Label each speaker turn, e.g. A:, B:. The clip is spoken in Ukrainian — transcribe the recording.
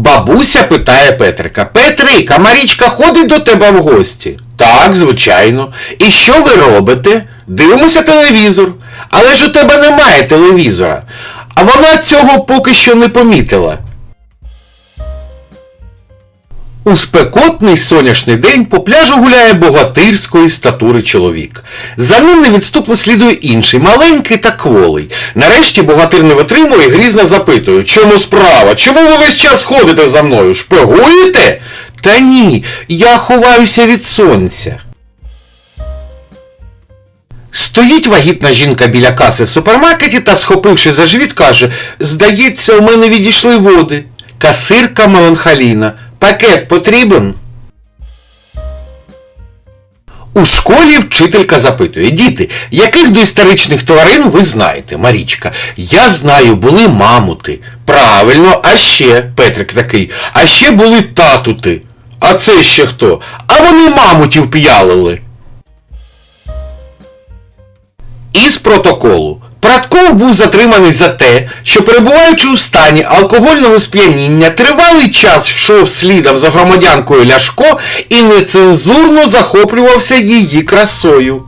A: Бабуся питає Петрика. Петрика, Марічка ходить до тебе в гості? Так, звичайно. І що ви робите? Дивимося телевізор. Але ж у тебе немає телевізора. А вона цього поки що не помітила. У спекотний сонячний день по пляжу гуляє богатирської статури чоловік. За ним невідступно слідує інший, маленький та кволий. Нарешті богатир не витримує і грізно запитує, чому справа? Чому ви весь час ходите за мною? Шпигуєте? Та ні, я ховаюся від сонця. Стоїть вагітна жінка біля каси в супермаркеті та, схопивши за живіт, каже, здається, у мене відійшли води. Касирка меланхолійна. Пакет потрібен? У школі вчителька запитує, діти, яких доісторичних тварин ви знаєте, Марічка? Я знаю, були мамути. Правильно, а ще, Петрик такий, а ще були татути. А це ще хто? А вони мамутів п'ялили. Із протоколу. Пратков був затриманий за те, що перебуваючи у стані алкогольного сп'яніння, тривалий час йшов слідом за громадянкою Ляшко і нецензурно захоплювався її красою.